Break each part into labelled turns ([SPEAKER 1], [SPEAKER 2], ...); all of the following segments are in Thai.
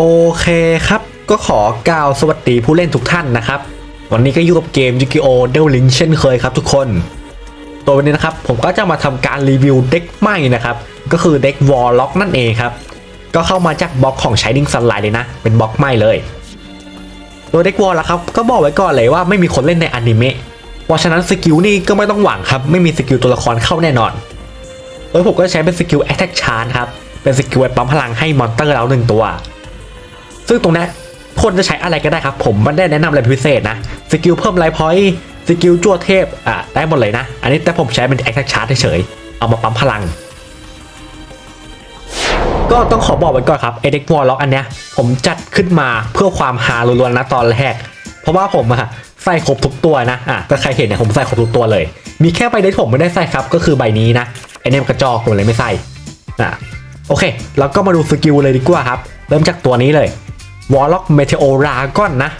[SPEAKER 1] โอเคครับ ก็ขอกล่าวสวัสดีผู้เล่นทุกท่านนะครับ วันนี้ก็อยู่กับเกม Yu-Gi-Oh! d e v l i n g เช่นเคยครับทุกคน ตัววันนี้นะครับผมก็จะมาทำการรีวิวเด็กใหม่นะครับ ก็คือเด็ก Warlock นั่นเองครับ ก็เข้ามาจากบล็อกของ Shining Sunlight เลยนะ เป็นบล็อกใหม่เลย ตัวเด็ก Warlock ครับก็บอกไว้ก่อนเลยว่าไม่มีคนเล่นในอนิเมะเพราะฉะนั้นสกิลนี่ก็ไม่ต้องหวังครับไม่มีสกิลตัวละครเข้าแน่นอนโดยผมก็ใช้เป็นสกิล Attack Charge ครับเป็นสกิลไว้ปั๊มพลังให้มอนเตอร์เราหนึ่งตัว ซึ่งตรงนี้คนจะใช้อะไรก็ได้ครับ ผมไม่ได้แนะนำอะไรพิเศษนะ สกิลเพิ่มไลฟ์พอยต์สกิลจั่วเทพ อะ ได้หมดเลยนะ อันนี้แต่ผมใช้เป็น Attack Charge เฉยๆ เอามาปั๊มพลัง ก็ต้องขอบอกไว้ก่อนครับไอเด็กวอลล็อกอันเนี้ย ผมจัดขึ้นมาเพื่อความฮาล้วนๆนะตอนแรก เพราะว่าผมอะใส่ครบทุกตัวนะ อะถ้าใครเห็นเนี่ยผมใส่ครบทุกตัวเลย มีแค่ใบเดียวที่ผมไม่ได้ใส่ครับ ก็คือใบนี้นะไอเนมกระจอกผมเลยไม่ใส่อะโอเคแล้วก็มาดูสกิลเลยดีกว่าครับ เริ่มจากตัวนี้เลย วอลล็อกเมเทโอรากอนนะ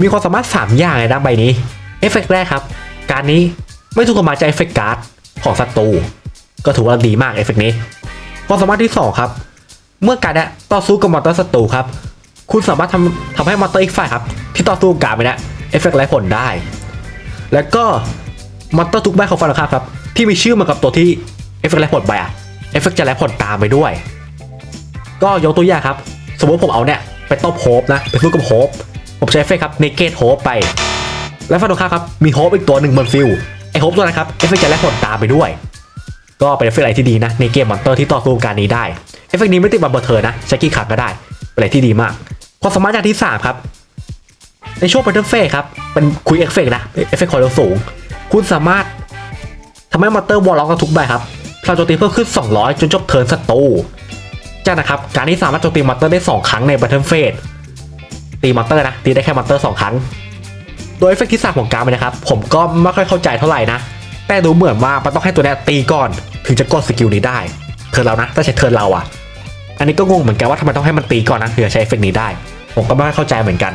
[SPEAKER 1] มีความสามารถ 3 อย่างเลยนะใบนี้ เอฟเฟกต์แรกครับ การนี้ไม่ถูกกฎหมายจากเอฟเฟกต์การ์ดของศัตรู ก็ถือว่าดีมากเอฟเฟกต์นี้ ความสามารถที่ 2 ครับ เมื่อการเนี่ยต่อสู้กับมอนเตอร์ศัตรูครับ คุณสามารถทำทำให้มอนเตอร์อีกฝ่ายครับ ที่ต่อสู้กับไปนี่ยเอฟเฟกต์ไร้ผลได้ แล้วก็มอนเตอร์ทุกใบของฝ่ายตรงข้ามครับ ที่มีชื่อเหมากับตัวที่เอฟเฟกต์ไร้ผลไปอะเอฟเฟกต์จะไร้ผลตามไปด้วย ก็ยกตัวอย่างครับ สมมติผมเอาเนี่ย ไปตบโฮปนะ ไปสู้กับโฮปผมใช้เอฟเฟกครับเนเกตโฮปไป แล้วฝ่ายตรงข้ามครับ มีโฮปอีกตัวหนึ่งบนฟิลไอโฮปตัวนั้นครับเอฟเฟกต์จะไร้ผลตามไปด้วย ก็เป็นเอฟเฟกต์อะไรที่ดีนะในเกมมอนเตอร์ที่ต่อสู้การนี้ได้เอฟเฟกต์นี้ไม่ติดบัมเบอร์เทอร์นะใช้กี่ครั้งก็ได้เป็นอะไรที่ดีมากความสามารถอย่างที่3ครับในช่วงเป็นเอร์เฟสครับเป็นคุยเอฟเฟกนะเอฟเฟกต์ความเร็วสูง คุณสามารถทำให้มอนเตอร์วอลล็อกกับทุกใบครับพลังโจมตีเพิ่มขึ้น 200 จนจบเทิร์นศัตรู จากนะครับ การนี้สามารถโจมตีมอนเตอร์ได้ 2 ครั้งในบัตเทิลเฟสตีมอนเตอร์นะ ตีได้แค่มอนเตอร์ 2 ครั้ง โดยเอฟเฟกต์ที่สามของการมันนะครับ ผมก็ไม่ค่อยเข้าใจเท่าไหร่นะ แต่ดูเหมือนว่ามันต้องให้ตัวนี้ตีก่อน ถึงจะกดสกิลนี้ได้ เทิร์นเรานะถ้าใช้เทิร์นเราอะอันนี้ก็งงเหมือนกันว่าทำไมต้องให้มันตีก่อนนะถึงจะใช้เอฟเฟกต์นี้ได้ ผมก็ไม่ค่อยเข้าใจเหมือนกัน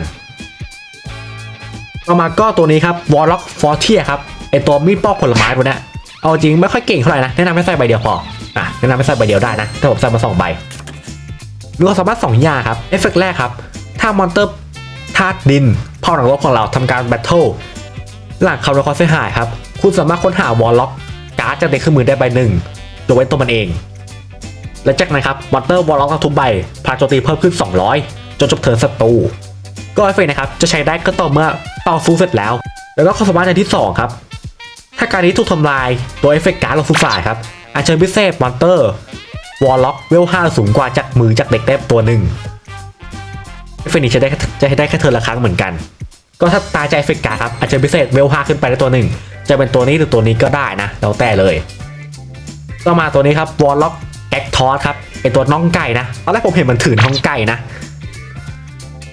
[SPEAKER 1] ต่อมาก็ตัวนี้ครับวอลล็อกฟอร์เทียครับไอตัวมีดปอกผลไม้ตัวนี้เอาจริงไม่ค่อยเก่งเท่าไหร่นะแนะนำให้ใส่ใบเดียวพอ อะแนะนำให้ใส่ใบเดียวได้นะ แต่ผมใส่มาสองใบมีความสามารถสองอย่างครับ เอฟเฟกต์แรกครับ ถ้ามอนเตอร์ธาตุดินพ่อหนังรบของเราทำการแบทเทิลหลังคำนวณความเสียหายครับ คุณสามารถค้นหาวอลล็อกการ์ดจากเด็กเครื่องมือได้ใบหนึ่งโดยเว้นตัวมันเอง และจากนั้นครับมอนเตอร์วอลล็อกทุกใบพลังโจมตีเพิ่มขึ้น 200 จนจบเทิร์นศัตรู ก็เอฟเฟกต์นะครับ จะใช้ได้ก็ต่อเมื่อต่อสู้เสร็จแล้ว แล้วก็ความสามารถในที่ 2 ครับ ถ้าการนี้ถูกทำลายโดยเอฟเฟกต์การ์ดลงสุสายครับ อาเชิญพิเศษมอนเตอร์วอลล็อกเวล5สูงกว่าจากมือจากเด็กเต็มตัวหนึ่งเฟนี้จะได้จะได้แค่เทิร์นละครั้งเหมือนกัน ก็ถ้าตายใจเฟกการครับอาเชิญพิเศษเวล5ขึ้นไปได้ตัวหนึ่งจะเป็นตัวนี้หรือตัวนี้ก็ได้นะแล้วแต่เลยต่อมาตัวนี้ครับวอลล็อกแอคทอสครับเป็นตัวน้องไก่นะตอนแรกผมเห็นมันถือน้องไก่นะ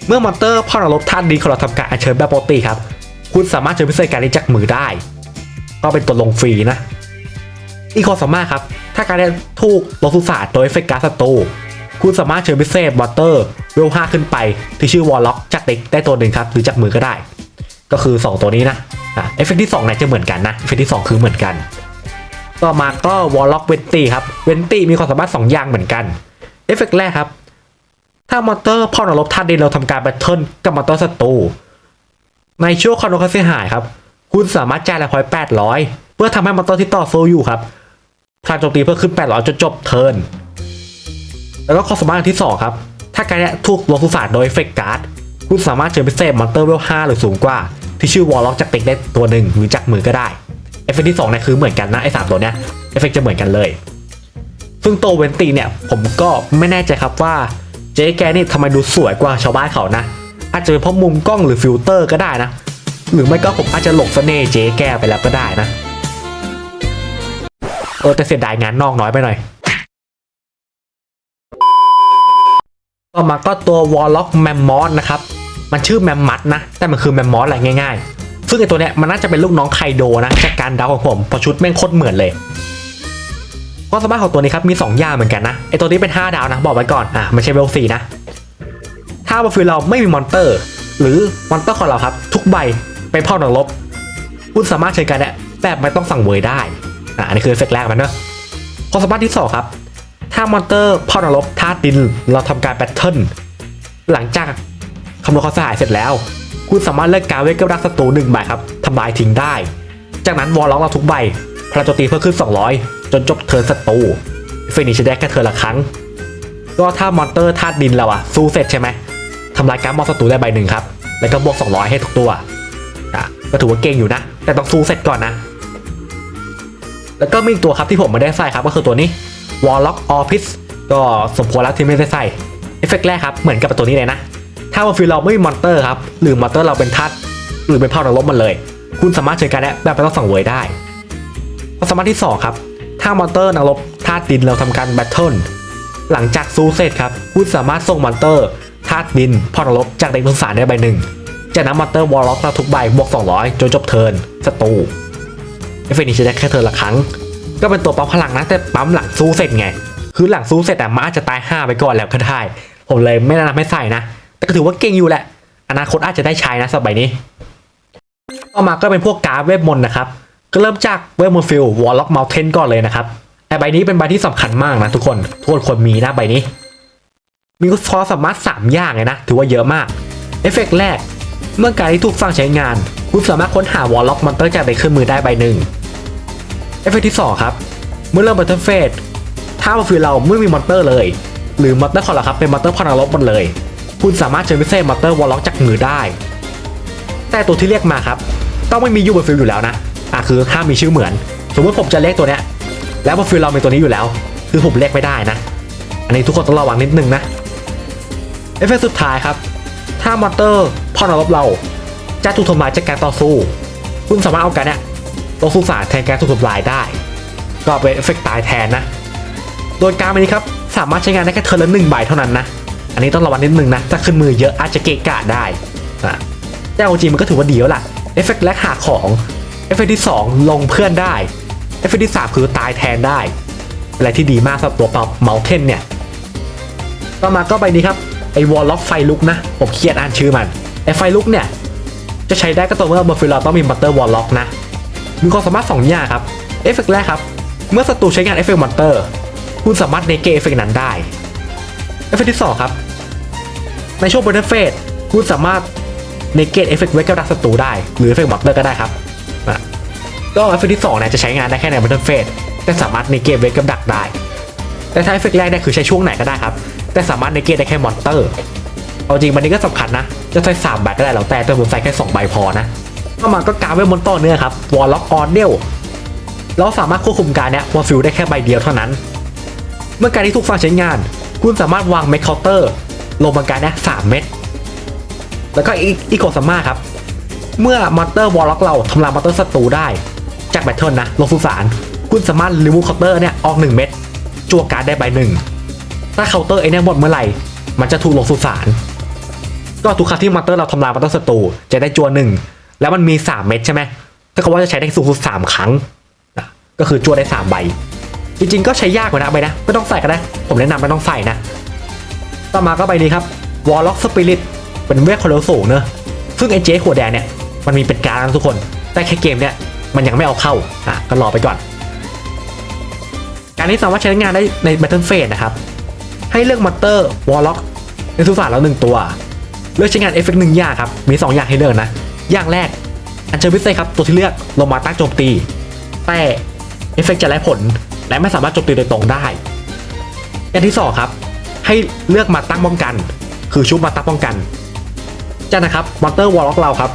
[SPEAKER 1] เมื่อมอนเตอร์พ่อนรบท่านดีของเราทำการอัญเชิญแบบปกติครับ คุณสามารถเชิญพิเศษการนี้จากมือได้ ก็เป็นตัวลงฟรีนะ อีกความสามารถครับ ถ้าการได้ถูกลงสุสานโดยเอฟเฟกต์การ์ดศัตรูคุณสามารถเชิญพิเศษมอเตอร์เวล5ขึ้นไป ที่ชื่อวอลล็อกจากเด็กได้ตัวหนึ่งครับ หรือจากมือก็ได้ ก็คือ 2 ตัวนี้นะอะเอฟเฟกต์ที่2เนี่ยจะเหมือนกันนะเอฟเฟกต์ที่ 2 คือเหมือนกัน ต่อมาก็วอลล็อกเวนตี้ครับเวนตี้มีความสามารถ 2 อย่างเหมือนกันเอฟเฟกต์แรกครับ ถ้ามอเตอร์พ่อนรบท่านดินเราทำการแบทเทิลกับมอเตอร์ศัตรูในช่วงคอนโดคาเสียหายครับ คุณสามารถจ่ายละพอย800 เพื่อทำให้มอเตอร์ที่ต่อสู้อยู่ครับ พลังโจมตีเพิ่มขึ้น 800 จนจบเทิร์น แล้วก็ข้อสามารถที่ 2 ครับ ถ้าการเนี้ยถูกลงสุสานโดยเฟกการ์ด คุณสามารถเชิญพิเศษมอนเตอร์เวล5หรือสูงกว่า ที่ชื่อวอลล็อกจากเต็กได้ตัวหนึ่งหรือจากมือก็ได้ เอฟเฟกต์ที่2เนี่ยคือเหมือนกันนะไอ้สามตัวเนี้ย เอฟเฟกต์จะเหมือนกันเลย ซึ่งโตเวนตีเนี่ยผมก็ไม่แน่ใจครับว่าเจ๊แกนี่ทำไมดูสวยกว่าชาวบ้านเขานะ อาจจะเป็นเพราะมุมกล้องหรือฟิลเตอร์ก็ได้นะ หรือไม่ก็ผมอาจจะหลงเสน่ห์เจ๊แกไปแล้วก็ได้นะ เออแต่เสียดายงานนอกน้อยไปหน่อยต่อมาก็ตัววอลล็อกแมมมอสนะครับ มันชื่อแมมมัดนะ แต่มันคือแมมมอสแหละง่ายๆ ซึ่งไอตัวเนี้ยมันน่าจะเป็นลูกน้องไคโดนะ จากการเดาของผมเพอชุดแม่งโคตรเหมือนเลยความสามารถของตัวนี้ครับมี 2 อย่างเหมือนกันนะ ไอตัวนี้เป็น 5 ดาวนะ บอกไว้ก่อน อะไม่ใช่เวลสี่นะ ถ้าบนฟิลเราไม่มีมอนเตอร์ หรือมอนเตอร์ของเราครับ ทุกใบเป็นพ่อหนังลบ คุณสามารถใช้การเนี่ยแบบไม่ต้องสั่งเวยได้ อะอันนี้คือเอฟเฟกต์แรกมันเนอะความสามารถที่สองครับ ถ้ามอนเตอร์พ่อนังลบธาตุดินเราทำการแบทเทิลหลังจากคำนวณความเสียหายเสร็จแล้ว คุณสามารถเลือกการเวทกับดักศัตรูหนึ่งใบครับทำลายทิ้งได้ จากนั้นวอลล็อกเราทุกใบพลังโจมตีเพิ่มขึ้น 200 จนจบเทิร์นศัตรูเฟนิชได้แค่เทิร์นละครั้ง ก็ถ้ามอนเตอร์ธาตุดินเราอะสู้เสร็จใช่ไหมทำลายการ์ดมอนศัตรูได้ใบหนึ่งครับ แล้วก็บวก 200 ให้ทุกตัวอะก็ถือว่าเก่งอยู่นะ แต่ต้องสู้เสร็จก่อนนะ แล้วก็มีอีกตัวครับที่ผมไม่ได้ใส่ครับก็คือตัวนี้ Warlock Office ก็สมควรแล้วที่ไม่ได้ใส่เอฟเฟกต์แรกครับเหมือนกับตัวนี้เลยนะ ถ้าว่าฟิลเราไม่มีมอนเตอร์ครับหรือมอนเตอร์เราเป็นธาตุหรือเป็นเผ่านรกมันเลย คุณสามารถเชิญการและแบบไม่ต้องสั่งเวยได้ความสามารถที่ 2 ครับ ถ้ามอนเตอร์นักรบธาตุดินเราทำการแบทเทิลหลังจากซูเสร็จครับคุณสามารถส่งมอนเตอร์ธาตุดินเผ่านรกจากเด็กทุกสารได้ใบหนึ่งจากนั้นมอนเตอร์วอลล็อกเราทุกใบบวก200จนจบเทิร์นศัตรู ฟเฟกต์นี้จะได้แค่เทิร์นละครั้ง ก็เป็นตัวปั๊มพลังนะแต่ปั๊มหลังสู้เสร็จไง คือหลังสู้เสร็จอะมันอาจจะตาย 5 ไปก่อนแล้วก็ได้ ผมเลยไม่แนะนำให้ใส่นะ แต่ก็ถือว่าเก่งอยู่แหละ อนาคตอาจจะได้ใช้นะสมัยนี้ ต่อมาก็เป็นพวกการ์ดเวทมนต์นะครับ ก็เริ่มจากเวทมนต์ฟิลวอลล็อกเมลเทนก่อนเลยนะครับแต่ใบนี้เป็นใบที่สำคัญมากนะทุกคนทุกคนควรมีนะใบนี้ มีความสามารถ 3 อย่างเลยนะ ถือว่าเยอะมาก เอฟเฟกต์แรก เมื่อการที่ถูกฟังใช้งาน คุณสามารถค้นหาวอลล็อกมอนเตอร์จากในเครื่องมือได้ใบหนึ่ง เอฟเฟกต์ที่ 2 ครับ เมื่อเริ่มบัตเทิลเฟสถ้าว่าฟิลเราไม่มีมอนเตอร์เลย หรือมอนเตอร์ของเราครับเป็นมอนเตอร์พลังลบหมดเลย คุณสามารถเชิญพิเศษมอนเตอร์วอลล็อกจากมือได้ แต่ตัวที่เรียกมาครับ ต้องไม่มียูบนฟิลอยู่แล้วนะอะคือห้ามมีชื่อเหมือน สมมติผมจะเรียกตัวเนี้ยแล้วบนฟิลเรามีตัวนี้อยู่แล้ว คือผมเรียกไม่ได้นะ อันนี้ทุกคนต้องระวังนิดนึงนะเอฟเฟกต์สุดท้ายครับ ถ้ามอนเตอร์พลังลบเราจะถูกทำลายจากการต่อสู้ คุณสามารถเอาการเนี้ย ลงสู่สารแทนการถูกทำลายได้ ก็เป็นเอฟเฟกต์ตายแทนนะ โดยการ์ดอันนี้ครับสามารถใช้งานได้แค่เทอร์นละหนึ่งใบเท่านั้นนะ อันนี้ต้องระวังนิดนึงนะถ้าขึ้นมือเยอะอาจจะเกะกะได้อะแต่เอาจริงมันก็ถือว่าดีแล้วล่ะเอฟเฟกต์แรกหาของเอฟเฟกต์ที่ 2 ลงเพื่อนได้เอฟเฟกต์ที่3คือตายแทนได้อะไรที่ดีมากสำหรับตัวเปาเมาเทนเนี่ยต่อมาก็ใบนี้ครับไอวอลล็อกไฟลุกนะ ผมเครียดอ่านชื่อมันไอไฟลุกเนี่ย จะใช้ได้ก็ต่อเมื่อบนฟิลเราต้องมีบัตเตอร์วอลล็อกนะ มีความสามารถ2อย่างครับ เอฟเฟกต์แรกครับ เมื่อศัตรูใช้งานเอฟเฟกต์มอนเตอร์ คุณสามารถเนเกเอฟเฟกต์นั้นได้ เอฟเฟกต์ที่ 2 ครับ ในช่วงเบนเฟสคุณสามารถเนเกตเอฟเฟกต์เวกกับดักศัตรูได้ หรือเอฟเฟกต์มอนเตอร์ก็ได้ครับก็เอฟเฟกต์ที่2เนี่ยจะใช้งานได้แค่ในเบนเฟสแต่สามารถเนเกตเวกกับดักได้ แต่ถ้าเอฟเฟกต์แรกเนี่ยคือใช้ช่วงไหนก็ได้ครับ แต่สามารถเนเกตได้แค่มอนเตอร์เอาจริงมันนี้ก็สำคัญนะ จะใส่สามใบก็ได้แล้วแต่แต่ผมใส่แค่สองใบพอนะ ต่อมาก็การเวทมนต์ต่อเนื่องครับวอลล็อกออเดลเราสามารถควบคุมการเนี้ยวอลฟิลได้แค่ใบเดียวเท่านั้น เมื่อการที่ถูกฟังใช้งาน คุณสามารถวางเมคเคาน์เตอร์ ลงบนการเนี้ยสามเม็ดแล้วก็อีกอีกสามารถครับ เมื่อมอนเตอร์วอลล็อกเราทำลายมอนเตอร์ศัตรูได้ จากแบทเทิลนะ ลงสุสานคุณสามารถรีมูฟเคาน์เตอร์เนี่ยออก1เม็ดจั่วการได้ใบหนึ่งถ้าเคาน์เตอร์ไอเนี่ยหมดเมื่อไหร่ มันจะถูกลงสุสานก็ทุกครั้งที่มอนเตอร์เราทำลายมอนเตอร์ศัตรูจะได้จั่วหนึ่ง แล้วมันมี 3 เม็ดใช่ไหมถ้าเขาว่าจะใช้ได้สูงสุดสามครั้งนะก็คือจั่วได้ 3 ใบ จริงๆ ก็ใช้ยากกว่านะใบนะไม่ต้องใส่ก็ได้ผมแนะนำไม่ต้องใส่นะ ต่อมาก็ใบนี้ครับ Warlock Spirit เป็นเวทคอนเลวสูงเนอะซึ่งไอเจ๊หัวแดงเนี่ยมันมีเป็นการดทุกคน แต่แค่เกมเนี่ยมันยังไม่เอาเข้าอะก็รอไปก่อน การนี้สามารถใช้งานได้ใน Battle Phase นะครับ ให้เลือกมอนเตอร์ Warlock ในสุสานแล้วหนึ่งตัว เลือกใช้งานเอฟเฟกต์หนึ่งอย่างครับ มี 2 อย่างให้เลือกนะ อย่างแรก อันเชิญพิเศษครับตัวที่เลือกลงมาตั้งโจมตี แต่เอฟเฟกต์จะไร้ผล และไม่สามารถโจมตีโดยตรงได้ อย่างที่สองครับ ให้เลือกมาตั้งป้องกัน คือชุบมาตั้งป้องกันจากนะครับมอนเตอร์วอลล็อกเราครับ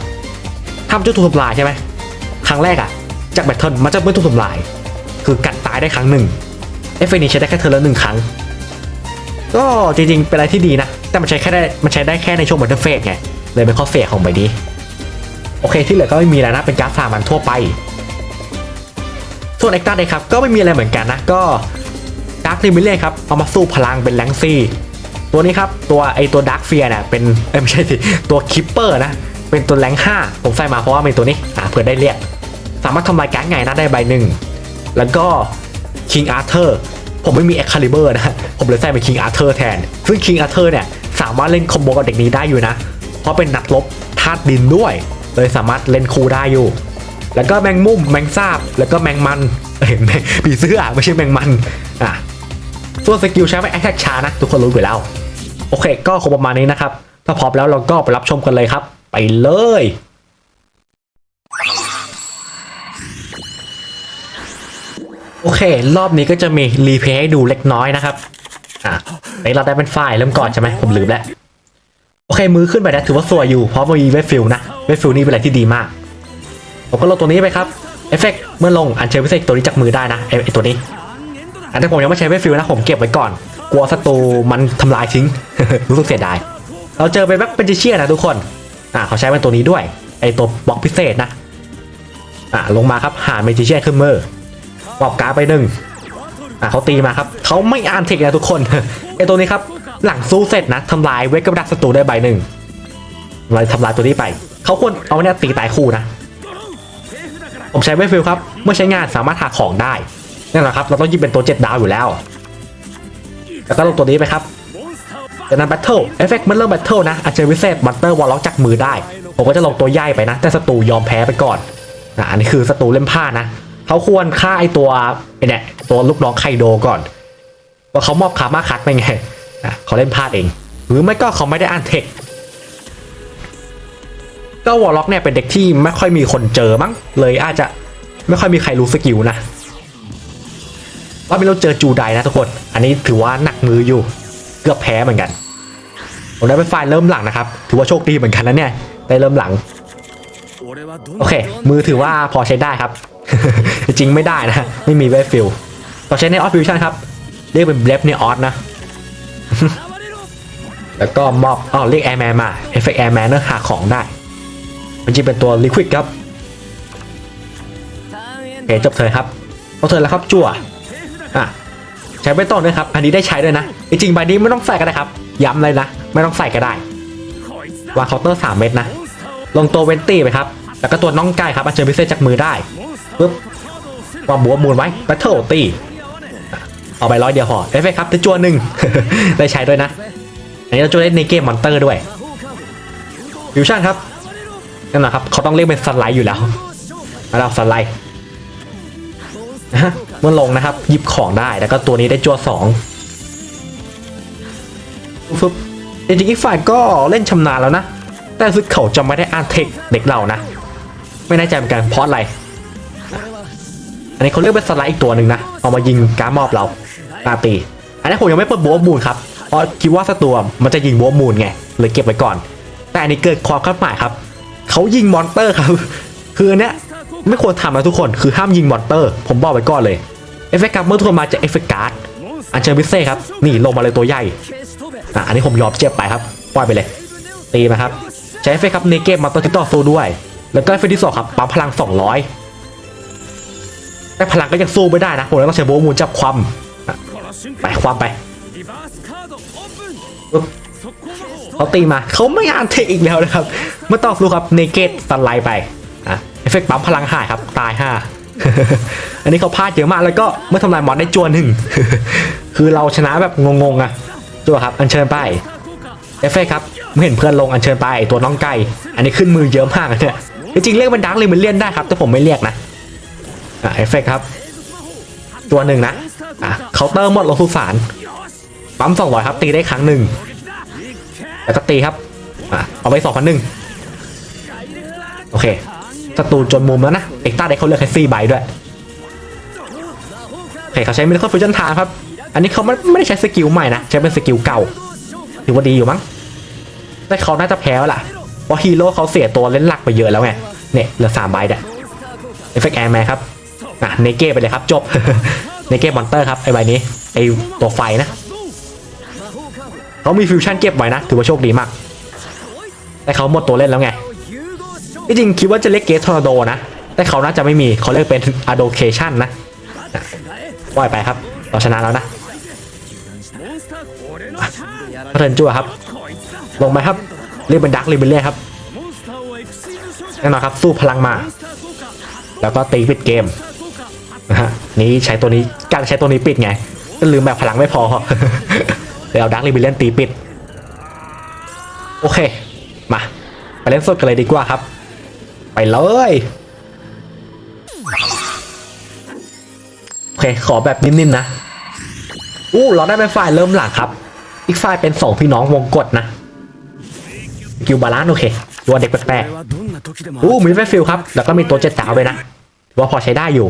[SPEAKER 1] ทำจุดถูกทำลายใช่ไหมครั้งแรกอะจากแบทเทิลมันจะไม่ถูกทำลาย คือกัดตายได้ครั้งหนึ่งเอฟเฟกต์นี้ใช้ได้แค่เทอร์ละหนึ่งครั้ง ก็จริงๆเป็นอะไรที่ดีนะ แต่มันใช้แค่ได้มันใช้ได้แค่ในช่วงบัตเทิลเฟสไง เลยเป็นข้อเสียของใบนี้ โอเคที่เหลือก็ไม่มีแล้วนะเป็นการ์ดสามัญทั่วไป ส่วนเอ็กซ์ต้าเดครับก็ไม่มีอะไรเหมือนกันนะก็ดาร์คซิมิเลียครับเอามาสู้พลังเป็นแรงซี่ตัวนี้ครับตัวไอตัวดาร์คเฟียเนี่ยเป็นไม่ใช่สิตัวคิปเปอร์นะเป็นตัวแรงห้าผมใส่มาเพราะว่าเป็นตัวนี้อ่าเพื่อได้เรียก สามารถทำลายการ์ดไงนะได้ใบหนึ่งแล้วก็ King Arthur ผมไม่มี Excalibur นะผมเลยใส่เป็น King Arthur แทน ซึ่ง King Arthur เนี่ยสามารถเล่นคอมโบกับเด็กนี้ได้อยู่นะ เพราะเป็นนักรบธาตุดินด้วย เลยสามารถเล่นคูได้อยู่ แล้วก็แมงมุมแมงซาบ แล้วก็แมงมันเอ้ยแมงผีเสื้อไม่ใช่แมงมันอะส่วนสกิลใช้ไปแอคแท็กชานะ ทุกคนรู้อยู่แล้ว โอเค ก็คงประมาณนี้นะครับ ถ้าพร้อมแล้วเราก็ไปรับชมกันเลยครับ ไปเลยโอเค รอบนี้ก็จะมีรีเพย์ให้ดูเล็กน้อยนะครับ อะในเราได้เป็นไฟล์เริ่มก่อนใช่ไหมผมลืมแล้ว โอเค มือขึ้นไปแล้วถือว่าสวยอยู่ เพราะมีเวฟฟิลนะ เวฟฟิลนี่เป็นอะไรที่ดีมาก ผมก็ลงตัวนี้ไปครับเอฟเฟกต์เมื่อลงอันเชิญพิเศษตัวนี้จากมือได้นะไอตัวนี้ อันที่ผมยังไม่ใช้เวฟฟิลนะผมเก็บไว้ก่อน กลัวศัตรูมันทำลายทิ้งรู้สึกเสียดายเราเจอไปแบ็คเป็นจิเชียนะทุกคนอ่าเขาใช้เป็นตัวนี้ด้วย ไอตัวบล็อกพิเศษนะอ่าลงมาครับหาเมจิเชียนขึ้นมือบอกการดไปหนึ่งอ่าเขาตีมาครับเขาไม่อ่านเทคนะทุกคนไอตัวนี้ครับหลังสู้เสร็จนะทำลายเวกกับดักศัตรูได้ใบหนึ่ง เราทำลายตัวนี้ไป เขาควรเอาเนี่ยตีตายคู่นะ ผมใช้เวฟฟิลครับ เมื่อใช้งานสามารถหาของได้นั่นแหละครับ เราต้องยิงเป็นตัวเจ็ดดาวอยู่แล้ว แล้วก็ลงตัวนี้ไปครับจากนั้นแบทเทิลเอฟเฟกต์มันเริ่มแบทเทิลนะอาจจะวิเศษบัตเตอร์วอลล็อกจากมือได้ ผมก็จะลงตัวใหญ่ไปนะ แต่ศัตรูยอมแพ้ไปก่อนอะอันนี้คือศัตรูเล่มผ้านะ เขาควรฆ่าไอตัวไอเนี่ยตัวลูกน้องไคโดก่อนว่าเขามอบคามาคัดไปไงอะเขาเล่นพลาดเอง หรือไม่ก็เขาไม่ได้อ่านเทค ก็วอลล็อกเนี่ยเป็นเด็กที่ไม่ค่อยมีคนเจอมั้งเลยอาจจะไม่ค่อยมีใครรู้สกิลนะว่าไม่เราเจอจูไดนะทุกคน อันนี้ถือว่าหนักมืออยู่ เกือบแพ้เหมือนกันผมได้เป็นไฟล์เริ่มหลังนะครับ ถือว่าโชคดีเหมือนกันนะเนี่ยได้เริ่มหลัง โอเค มือถือว่าพอใช้ได้ครับ จริงไม่ได้นะ ไม่มีเวฟฟิลต่อใช้ในออฟฟิวชั่นครับ เรียกเป็นเบลฟในออสนะ แล้วก็มอบอ๋อเรียกแอร์แมนมา เอฟเฟกต์แอร์แมนเนอร์หาของได้ มันจะเป็นตัวลิควิดครับโอเคจบเธอครับเอาเธอแล้วครับจั่วอะใช้ไม่ต้องด้ครับ อันนี้ได้ใช้ด้วยนะจริงๆใบนี้ไม่ต้องใส่ก็ได้ครับ ย้ำเลยนะ ไม่ต้องใส่ก็ได้วางเคาน์เตอร์3เม็ดนะ ลงตัวเวนตี้ไปครับ แล้วก็ตัวน้องไก่ครับอัญเชิญพิเศษจากมือได้ปึ๊บวางบัวมูลไว้แบทเทิลตีเอาไปร้อยเดียวพอเอฟเฟครับจะจั่วหนึ่งได้ใช้ด้วยนะ อันนี้เราจั่วได้ในเกมมอนเตอร์ด้วยฟิวชั่นครับ นั่นแหละครับเขาต้องเรียกเป็นสไลด์อยู่แล้วมาเราสไลด์นะฮะเมื่อลงนะครับหยิบของได้แล้วก็ตัวนี้ได้จั่วสองฟึบจริงๆอีกฝ่ายก็เล่นชำนาญแล้วนะ แต่รู้สึกเขาจะไม่ได้อ่านเทคเด็กเรานะ ไม่แน่ใจเหมือนกันเพราะอะไร อันนี้เขาเลือกเป็นสไลด์อีกตัวหนึ่งนะ เอามายิงการมอบเราตาตี อันนี้ผมยังไม่เปิดบัวมูลครับ เพราะคิดว่าศัตรูมันจะยิงบัวมูลไงเลยเก็บไว้ก่อน แต่อันนี้เกิดความคาดหมายครับ เขายิงมอนเตอร์ครับ คืออันเนี้ยไม่ควรทำนะทุกคนคือห้ามยิงมอนเตอร์ ผมบอกไว้ก่อนเลยเอฟเฟกต์การ์ดเมื่อทุกคนมาจากเอฟเฟกต์การ์ดอันเชิญพิเศษครับนี่ลงมาเลยตัวใหญ่อะอันนี้ผมยอมเจ็บไปครับปล่อยไปเลย ตีมาครับ ใช้เอฟเฟกต์ครับในเกมมาตัวที่ต่อสู้ด้วย แล้วก็เอฟเฟกต์ที่สองครับปั๊มพลัง 200 แต่พลังก็ยังสู้ไม่ได้นะผมเลยต้องใช้โบว์มูลจับความไปความไปปึ๊บ เขาตีมาเขาไม่อ่านเทคอีกแล้วนะครับเมื่อต่อสู้ครับเนเกตสไลด์ไปอะเอฟเฟกต์ปั๊มพลังหายครับตายห้าอันนี้เขาพลาดเยอะมากแล้วก็เมื่อทำลายมอนได้จวนหนึ่งคือเราชนะแบบงงๆอะจัวครับอัญเชิญไปเอฟเฟกต์ครับไม่เห็นเพื่อนลงอัญเชิญไปตัวน้องไก่อันนี้ขึ้นมือเยอะมากอะเนี่ยจริงๆเรียกมันดังเลยมันเลี่ยนได้ครับ แต่ผมไม่เรียกนะอะเอฟเฟกต์ครับ ตัวหนึ่งนะอะเคาน์เตอร์หมดลงสุสานปั๊มสองร้อยครับตีได้ครั้งหนึ่ง แล้วก็ตีครับอะเอาไปสองพันหนึ่งโอเคศัตรูจนมุมแล้วนะเอกต้าได้เขาเลือกแค่ซี่ใบด้วยโอเคเขาใช้มิลเลอร์ฟิวชั่นทานครับ อันนี้เขาไม่ไม่ได้ใช้สกิลใหม่นะ ใช้เป็นสกิลเก่าถือว่าดีอยู่มั้งแต่เขาน่าจะแพ้แล้วล่ะเพราะฮีโร่เขาเสียตัวเล่นหลักไปเยอะแล้วไงเนี่ยเหลือสามใบเนี่ยเอฟเฟกต์แอร์แมนครับอะเนเก้ไปเลยครับจบเนเก้มอนเตอร์ครับไอใบนี้ไอตัวไฟนะ เขามีฟิวชั่นเก็บไว้นะ ถือว่าโชคดีมาก แต่เขาหมดตัวเล่นแล้วไงที่จริงคิดว่าจะเรียกเกสทอร์นาโดนะ แต่เขาน่าจะไม่มีเขาเรียกเป็นอะโดเคชันนะอะปล่อยไปครับเราชนะแล้วนะเทิร์นจั่วครับ ลงไปครับเรียกเป็นดักเรียกเป็นเรียครับแน่นอนครับสู้พลังมา แล้วก็ตีปิดเกมนะฮะนี่ใช้ตัวนี้การใช้ตัวนี้ปิดไงก็ลืมแบบพลังไม่พอ เลเอาดักลิมิเลียนตีปิด โอเค มาไปเล่นสดกันเลยดีกว่าครับ ไปเลยโอเค ขอแบบนิ่มๆนะอู้เราได้เป็นฝ่ายเริ่มหลังครับ อีกฝ่ายเป็นสองพี่น้องวงกดนะกิวบาลานโอเคตัวเด็กแปลกอู้มีเฟฟิลครับ แล้วก็มีตัวเจ็ดสาวไปนะว่าพอใช้ได้อยู่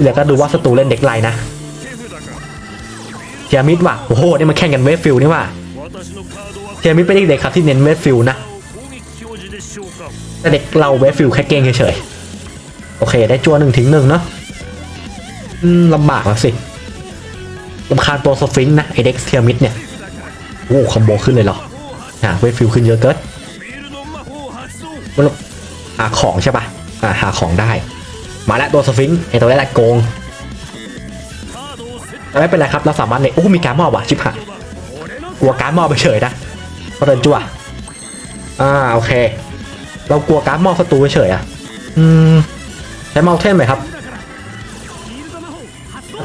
[SPEAKER 1] เดี๋ยวก็ดูว่าสตูเล่นเด็กไรนะ เทียมิดว่ะโอ้โหนี่มาแข่งกันเวฟฟิลนี่ว่ะเทียมิดเป็นเด็กๆครับที่เน้นเวฟฟิลนะแต่เด็กเราเวฟฟิลแค่เก่งเฉยๆโอเค ได้จัวหนึ่งถึงหนึ่งเนาะลำบากแล้วสิลำคาญตัวสฟิงนะไอเด็กเทียมิดเนี่ยโอ้โหคอมโบขึ้นเลยเหรออาเวฟฟิลขึ้นเยอะเกินหาของใช่ปะอ่าหาของได้ มาแล้วตัวสฟิงไอตัวแรกโกง ไม่เป็นไรครับ เราสามารถเนี่ยโอ้ มีการมอบว่ะชิบหะกลัวการมอบไปเฉยนะเดินจั่วอ่าโอเค เรากลัวการมอบศัตรูไปเฉยอะ อืมใช้เมาเทนไหมครับ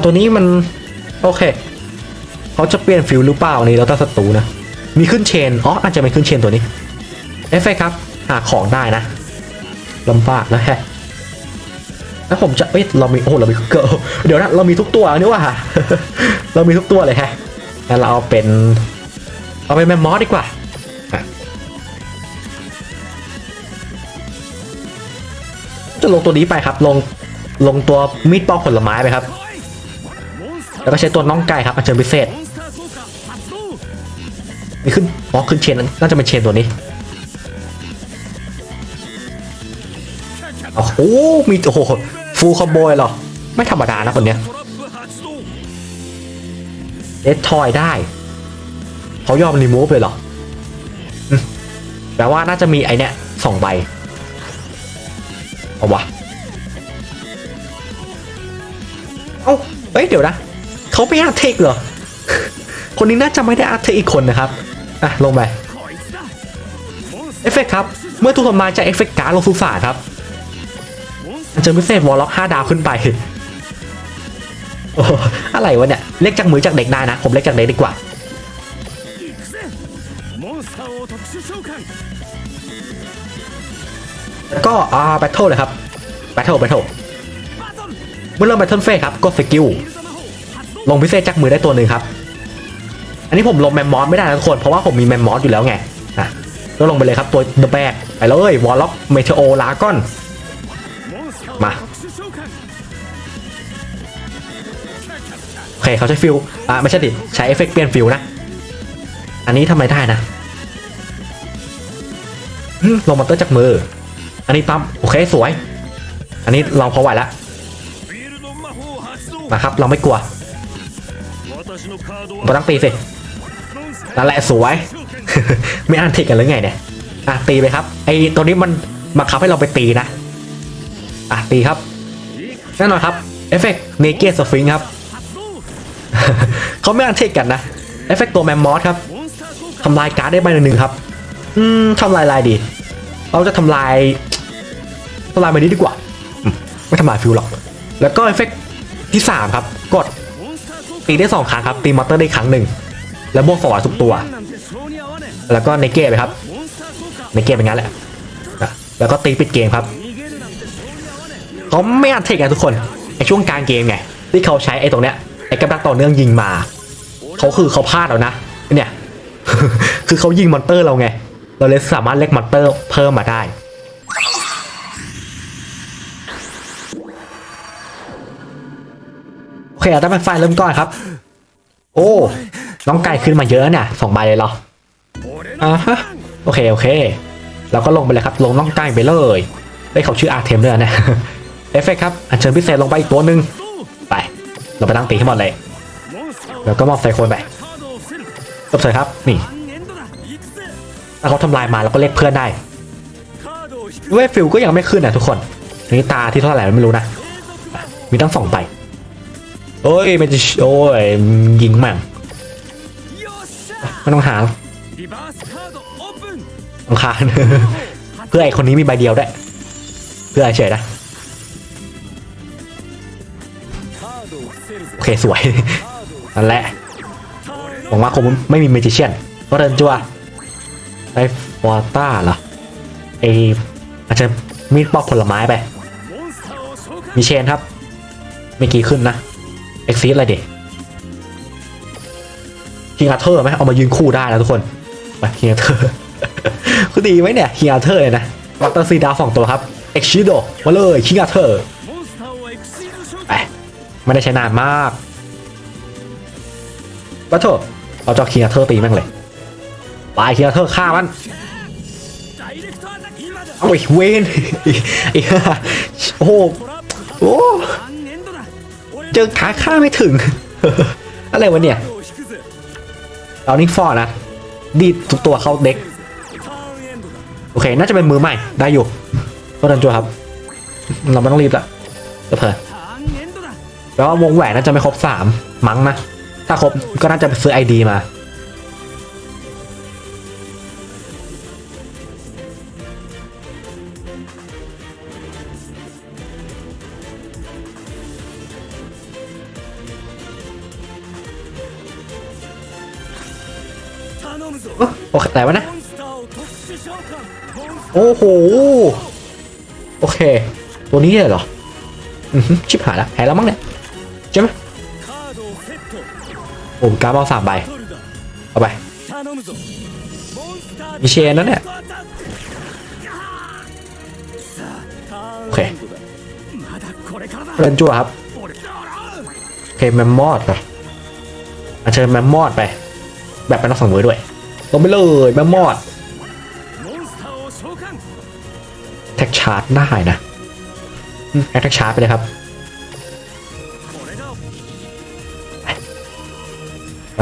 [SPEAKER 1] ตัวนี้มันโอเคเขาจะเปลี่ยนฟิลหรือเปล่านี่เราตั้งศัตรูนะ มีขึ้นเชนอ๋ออาจจะไม่ขึ้นเชนตัวนี้เอฟเฟครับหาของได้นะลำบากนะแฮะ แล้วผมจะเอ้ยเรามีโอ้เรามีเกิเดี๋ยวนะเรามีทุกตัวนี่ว่าเรามีทุกตัวเลยฮะงั้นเราเอาเป็นเอาเป็นแมมมอสดีกว่าจะลงตัวนี้ไปครับ ลงลงตัวมีดปอกผลไม้ไปครับ แล้วก็ใช้ตัวน้องไก่ครับอันเชิญพิเศษมีขึ้นอ๋อขึ้นเชนน่าจะเป็นเชนตัวนี้ โอ้โหมีโอ้โหฟูคาบอยเหรอ ไม่ธรรมดานะคนเนี้ยเดททอยได้ เขายอมรีมูฟเลยเหรอแปลว่าน่าจะมีไอเนี้ยสองใบ เอาวะ เอาเอ้ย เดี๋ยวนะ เขาไม่อาร์เทคเหรอ คนนี้น่าจะไม่ได้อาร์เทคอีกคนนะครับ อะ ลงไป เอฟเฟกครับ เมื่อทุกคนมาจะเอฟเฟกการ์ดลงสู่าครับ เจอพิเศษวอลล็อกห้าดาวขึ้นไปโอ้อะไรวะเนี่ย เล็กจากมือจากเด็กได้นะ ผมเล็กจากเด็กดีกว่าก็อ่าแบทเทิลเลยครับแบทเทิลแบทเทิลเมื่อเริ่มแบทเทิลเฟสครับกดสกิลลงพิเศษจากมือได้ตัวหนึ่งครับ อันนี้ผมลงแมมมอสไม่ได้นะทุกคน เพราะว่าผมมีแมมมอสอยู่แล้วไงนะก็ลงไปเลยครับตัวเดอะแบกไปเลยวอลล็อกเมเทโอลากอน
[SPEAKER 2] มา
[SPEAKER 1] โอเคเขาใช้ฟิลอะไม่ใช่ดิ ใช้เอฟเฟกต์เปลี่ยนฟิลนะ อันนี้ทำไมได้นะลงมอเตอร์จากมือ อันนี้ปั๊มโอเคสวย อันนี้เราพอไหวแล้วนะครับ เราไม่กลัวบ
[SPEAKER 2] อ
[SPEAKER 1] ตั้งตีสินั่นแหละสวย ไม่อ่านทิกกันหรือไงเนี่ย อะตีไปครับ ไอตัวนี้มันบังคับให้เราไปตีนะ อะตีครับแน่นอนครับเอฟเฟกต์เนเกสฟิงครับเขาไม่อันเทคกันนะเอฟเฟกต์ตัวแมมมอสครับทำลายการ์ดได้ใบหนึ่งครับอืมทำลายลายดี เราจะทำลายทำลายใบนี้ดีกว่า ไม่ทำลายฟิวหรอก แล้วก็เอฟเฟกต์ที่สามครับ กดตีได้สองครั้งครับ ตีมอเตอร์ได้ครั้งหนึ่งแล้วบวกสวรรค์ทุกตัว แล้วก็เนเกมไปครับเนเกมเป็นงั้นแหละแล้วก็ตีปิดเกมครับ เขาไม่อัดเทคกันทุกคนไอช่วงกลางเกมไงที่เขาใช้ไอตรงเนี้ยไอกำลังต่อเนื่องยิงมาเขาคือเขาพลาดแล้วนะเนี่ยคือเขายิงมอนเตอร์เราไง เราเลยสามารถเล็กมอนเตอร์เพิ่มมาได้โอเคเอาได้เป็นไฟล์เริ่มก่อนครับ โอ้น้องไก่ขึ้นมาเยอะเนี่ยสองใบเลยเหรออ่าฮะโอเคโอเคเราก็ลงไปเลยครับ ลงน้องไก่ไปเลยได้ยเขาชื่ออาร์เทมด้วยนะ เอฟเฟกครับอัญเชิญพิเศษลงไปอีกตัวหนึ่งไปเราไปตั้งตีให้หมดเลย แล้วก็มอบไซโคนไปจบเลยครับนี่ถ้าเขาทำลายมาเราก็เรียกเพื่อนได้เวฟฟิลก็ยังไม่ขึ้นนะทุกคนนี่ตาที่เท่าไหร่ไม่รู้นะ มีตั้งสองไปโอ้ยมันจะโอ้ยยิงมั่งไม่ต้องหาลำคาเพื่อไอคนนี้มีใบเดียวได้ เพื่อเฉยนะ โอเคสวย นั่นแหละหวังว่าคงไม่มีเมจิเชียนก็เดินจ้วไปฟอต้าเหรอไออาจจะมีดปอกผลไม้ไป มีเชนครับ ไม่กี่ขึ้นนะ เอ็กซิสอะไรเด็กคิงอาเทอร์ไหมเอามายืนคู่ได้แล้วทุกคนมาคิงอาเทอร์คือดีไหมเนี่ยคิงอาเทอร์เนะวัตเตอร์ซีดาวสองตัวครับ เอ็กชิโดมาเลยคิงอาเทอร์ ไม่ได้ใช้นานมากบัตเถอะเราจะเคียร์เธอตีแม่งเลยไปเคียร์เธอฆ่ามันโอายเวนโอ้โหเจอขาฆ่าไม่ถึง อะไรวะเนี่ยเรานิกฟอร์นะ ดีทุกตัวเข้าเด็ก โอเค น่าจะเป็นมือใหม่ ได้อยู่ก็ดันจัวครับ เราไม่ต้องรีบละเดี๋เพิ่ แปลว่าวงแหวนน่าจะไม่ครบสามมั้งนะ ถ้าครบก็น่าจะไปซื้อไอดีมา โอเคแต่ว่านะ โอ้โห โอเค ตัวนี้เลยเหรอ ชิบหายแล้วแพ้แล้วมั้งเนี่ย ใช่ไหมผมกราฟเอาสามใบเอาไปมีเชนนั่น
[SPEAKER 2] แหละ
[SPEAKER 1] โอเคเล่นจั่วครับโอเคแมมมอดนะอเชิญแมมมอดไป แบบเป็นนักสังเวยด้วยลงไปเลยแมมมอดแท็กชาร์จได้นะแแท็กชาร์จไปเลยครับ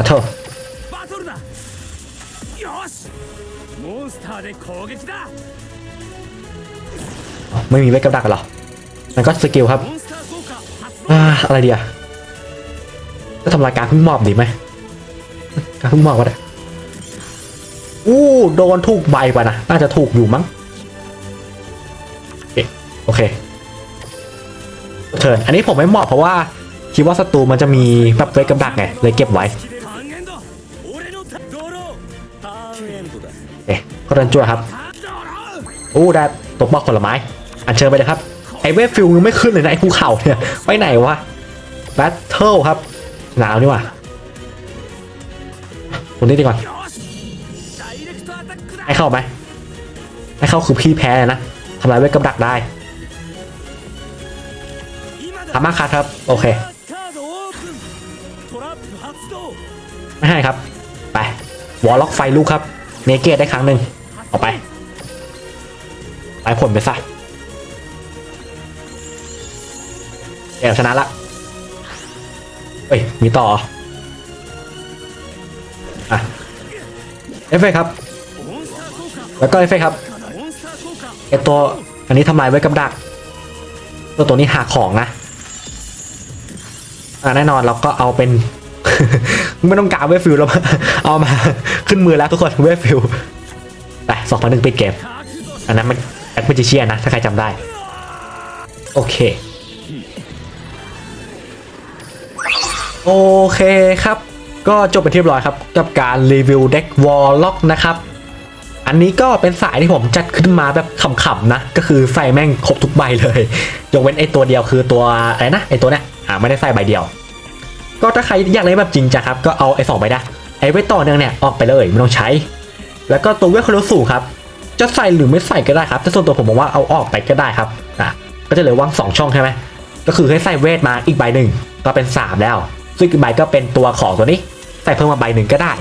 [SPEAKER 1] มาเถอะ
[SPEAKER 2] バトルだよしモンスターで攻撃だ
[SPEAKER 1] อ๋อไม่มีไว้กับดักกันเหรอมันก็สกิลครับ
[SPEAKER 2] モンスター効果発動
[SPEAKER 1] อ่าอะไรดีอะก็ทำลายการพึ่งมอบดีไหมการพึ่งมอบก็ได้อู้โดนถูกใบไปนะน่าจะถูกอยู่มั้งโอเคโอเคเถินอันนี้ผมไม่เหมาะเพราะว่าคิดว่าศัตรูมันจะมีแบบไว้กับดักไงเลยเก็บไว้ ก็ดันจั่วครับโอ้ได้ตกบล็อกผลไม้ อันเชิญไปเลยครับ ไอเวฟฟิลมึงไม่ขึ้นเลยนะไอภูเขาเนี่ยไปไหนวะแบทเทิลครับ หนาวนี่ว่ะคนนี้ดีก
[SPEAKER 2] ว่า
[SPEAKER 1] ไอเข้าไหมไอเข้าคือพี่แพ้นะทำลายเวทกำบดักได้ทำมาคัดครับ โอเคไม่ให้ครับ ไป วอลล็อกไฟลูกครับ เนเกตได้ครั้งหนึ่ง ออกไปไปผลไปซะเอบชนะละเฮ้ย มีต่อ อะ เอฟเฟครับ แล้วก็เอฟเฟครับไอตัวอันนี้ทำลายไว้กับดัก ตัวตัวนี้หาของนะ อ่าแน่นอนเราก็เอาเป็น ไม่ต้องกาเวฟิลเราเอามาขึ้นมือแล้วทุกคนเวฟฟิล สองพันหนึ่งปิดเกม อันนั้นมันแอคเมจิเชียนะ ถ้าใครจำได้ โอเค โอเคครับ ก็จบไปที่เรียบร้อยครับ กับการรีวิวเด็กวอลล็อกนะครับ อันนี้ก็เป็นสายที่ผมจัดขึ้นมาแบบขำๆนะ ก็คือใส่แม่งครบทุกใบเลย ยกเว้นไอตัวเดียวคือตัวอะไรนะไอตัวเนี้ยอ่าไม่ได้ใส่ใบเดียว ก็ถ้าใครอยากเล่นแบบจริงจังครับ ก็เอาไอสองใบนะไอไว้ต่อเนื่องเนี่ยออกไปเลยไม่ต้องใช้ แล้วก็ตัวเวทคารุสูครับ จะใส่หรือไม่ใส่ก็ได้ครับ แต่ส่วนตัวผมมองว่าเอาออกไปก็ได้ครับอะก็จะเหลือว่างสองช่องใช่ไหมก็คือให้ใส่เวทมาอีกใบหนึ่งก็เป็นสามแล้ว ซึ่งอีกใบก็เป็นตัวของตัวนี้ ใส่เพิ่มมาใบหนึ่งก็ได้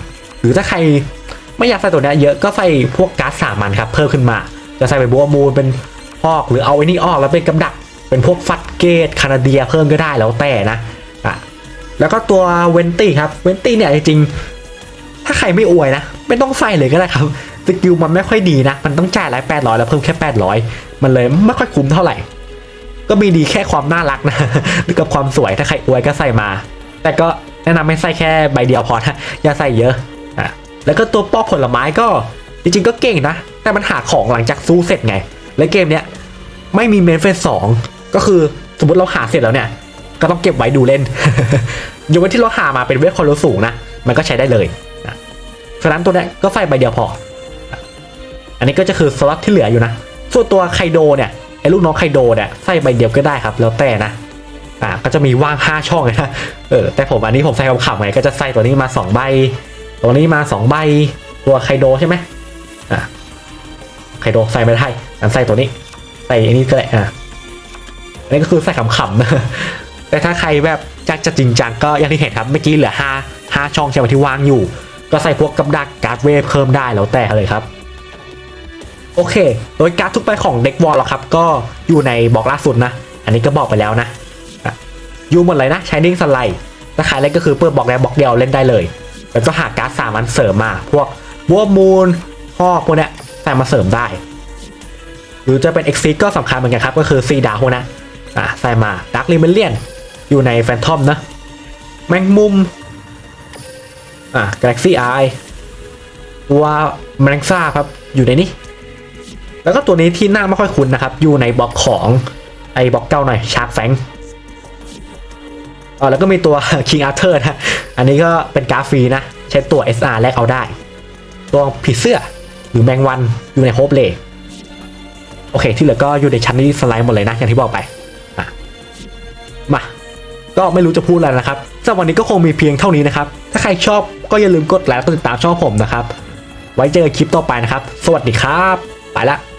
[SPEAKER 1] หรือถ้าใครไม่อยากใส่ตัวนี้เยอะก็ใส่พวกการ์ดสามัญครับเพิ่มขึ้นมา จะใส่เป็นบัวมูลเป็นพอกหรือเอาไอ้นี่ออกแล้วเป็นกำดัก เป็นพวกฟัดเกตคานาเดียเพิ่มก็ได้แล้วแต่นะอะแล้วก็ตัวเวนตี้ครับเวนตี้เนี่ยจริงๆถ้าใครไม่อวยนะ ไม่ต้องใส่เลยก็ได้ครับสกิลมันไม่ค่อยดีนะ มันต้องจ่ายรายแปดร้อยแล้วเพิ่มแค่แปดร้อยมันเลยไม่ค่อยคุ้มเท่าไหร่ ก็มีดีแค่ความน่ารักนะหรือกับความสวยถ้าใครอวยก็ใส่มา แต่ก็แนะนำให้ใส่แค่ใบเดียวพอนะอย่าใส่เยอะอะแล้วก็ตัวปอกผลไม้ก็จริงๆก็เก่งนะ แต่มันหาของหลังจากสู้เสร็จไง และเกมเนี้ยไม่มีเมนเฟสสองก็คือสมมติเราหาเสร็จแล้วเนี่ย ก็ต้องเก็บไว้ดูเล่นยกเว้นที่เราหามาเป็นเวทคอร์โลสูงนะ มันก็ใช้ได้เลย ฉะนั้นตัวเนี้ยก็ใส่ใบเดียวพอ อันนี้ก็จะคือสล็อตที่เหลืออยู่นะ ส่วนตัวไคโดเนี่ยไอ้ลูกน้องไคโดเนี่ยใส่ใบเดียวก็ได้ครับ แล้วแต่นะอ่าก็จะมีว่าง 5 ช่องนะเออแต่ผมอันนี้ผมใส่ขำๆไงก็จะใส่ตัวนี้มา 2 ใบตรงนี้มาสองใบ ตัวไคโดใช่ไหมอะไคโดใส่ไม่ได้งั้นใส่ตัวนี้ ใส่อันนี้ก็ได้อะอันนี้ก็คือใส่ขำๆนะแต่ถ้าใครแบบอยากจะจริงจังก็อย่างที่เห็นครับเมื่อกี้เหลือห้าห้าช่องใช่ไหมที่วางอยู่ ก็ใส่พวกกับดักการ์ดเวฟเพิ่มได้แล้วแต่เลยครับ โอเค โดยการ์ดทุกใบของเด็กวอลหรอครับ ก็อยู่ในบล็อกล่าสุดนะ อันนี้ก็บอกไปแล้วนะอยู่หมดเลยนะ Shining Sunlight ถ้าใครเล่นก็คือเปิดบล็อกแรกบล็อกเดียวเล่นได้เลย แล้วก็หาการ์ดสามอันเสริมมา พวกวัวมูลพ่อพวกเนี้ยใส่มาเสริมได้ หรือจะเป็น e x i t ก็สำคัญเหมือนกันครับ ก็คือซีดาวพวกนะอะใส่มาดักลิเมเลียนอยู่ในแฟนทอมนะแมงมุม อะ Galaxy Eye ตัวแมลงซ่าครับอยู่ในนี้ แล้วก็ตัวนี้ที่หน้าไม่ค่อยคุ้นนะครับ อยู่ในบล็อกของไอ้บล็อกเก้าหน่อยชาร์กแฟงอ๋อแล้วก็มีตัว King Arthur นะ อันนี้ก็เป็นกราฟฟรีนะ ใช้ตัว SR แลกเอาได้ ตัวผีเสื้อหรือแมงวันอยู่ในโฮปเลโอเค ที่เหลือก็อยู่ในชั้นนี้สไลด์หมดเลยนะ อย่างที่บอกไป ก็ไม่รู้จะพูดอะไรนะครับสำหรับวันนี้ก็คงมีเพียงเท่านี้นะครับ ถ้าใครชอบก็อย่าลืมกดไลค์กดติดตามช่องผมนะครับ ไว้เจอคลิปต่อไปนะครับ สวัสดีครับ ไปละ